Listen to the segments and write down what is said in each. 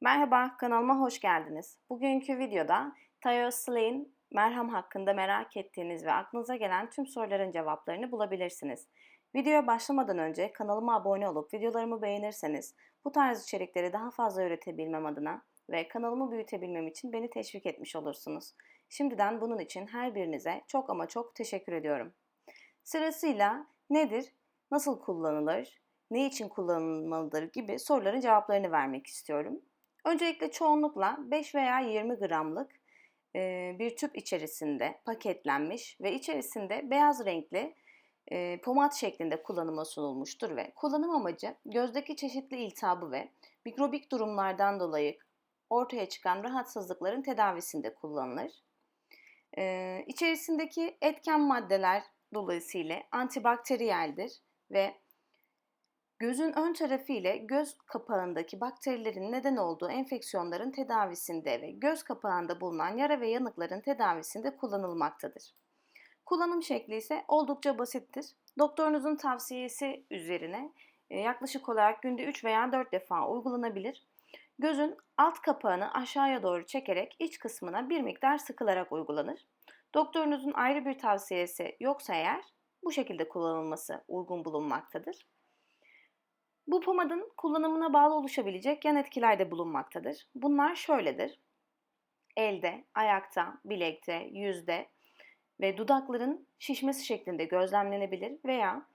Merhaba, kanalıma hoş geldiniz. Bugünkü videoda Thioslein merhem hakkında merak ettiğiniz ve aklınıza gelen tüm soruların cevaplarını bulabilirsiniz. Videoya başlamadan önce kanalıma abone olup videolarımı beğenirseniz bu tarz içerikleri daha fazla üretebilmem adına ve kanalımı büyütebilmem için beni teşvik etmiş olursunuz. Şimdiden bunun için her birinize çok ama çok teşekkür ediyorum. Sırasıyla nedir, nasıl kullanılır, ne için kullanılmalıdır gibi soruların cevaplarını vermek istiyorum. Öncelikle çoğunlukla 5 veya 20 gramlık e, bir tüp içerisinde paketlenmiş ve içerisinde beyaz renkli e, pomat şeklinde kullanıma sunulmuştur ve kullanım amacı gözdeki çeşitli iltihabı ve mikrobik durumlardan dolayı ortaya çıkan rahatsızlıkların tedavisinde kullanılır. E, içerisindeki etken maddeler dolayısıyla antibakteriyeldir ve Gözün ön tarafı ile göz kapağındaki bakterilerin neden olduğu enfeksiyonların tedavisinde ve göz kapağında bulunan yara ve yanıkların tedavisinde kullanılmaktadır. Kullanım şekli ise oldukça basittir. Doktorunuzun tavsiyesi üzerine e, yaklaşık olarak günde 3 veya 4 defa uygulanabilir. Gözün alt kapağını aşağıya doğru çekerek iç kısmına bir miktar sıkılarak uygulanır. Doktorunuzun ayrı bir tavsiyesi yoksa eğer bu şekilde kullanılması uygun bulunmaktadır. Bu pomadın kullanımına bağlı oluşabilecek yan etkiler de bulunmaktadır. Bunlar şöyledir. Elde, ayakta, bilekte, yüzde ve dudakların şişmesi şeklinde gözlemlenebilir veya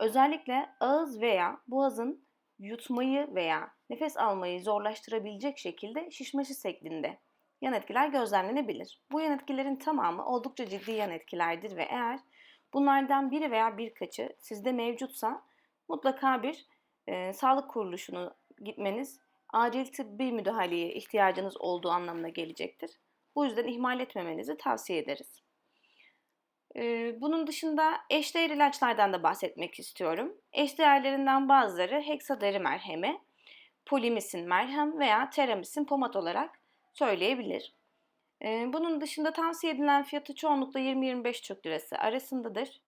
özellikle ağız veya boğazın yutmayı veya nefes almayı zorlaştırabilecek şekilde şişmesi şeklinde yan etkiler gözlemlenebilir. Bu yan etkilerin tamamı oldukça ciddi yan etkilerdir ve eğer bunlardan biri veya birkaçı sizde mevcutsa mutlaka bir e, sağlık kuruluşuna gitmeniz acil tıbbi müdahaleye ihtiyacınız olduğu anlamına gelecektir. Bu yüzden ihmal etmemenizi tavsiye ederiz. Bunun dışında eşdeğer ilaçlardan da bahsetmek istiyorum. Eşdeğerlerinden bazıları heksaderi merhemi, polimisin merhem veya teramisin pomat olarak söyleyebilir. Bunun dışında tavsiye edilen fiyatı çoğunlukla 20-25 Türk lirası arasındadır.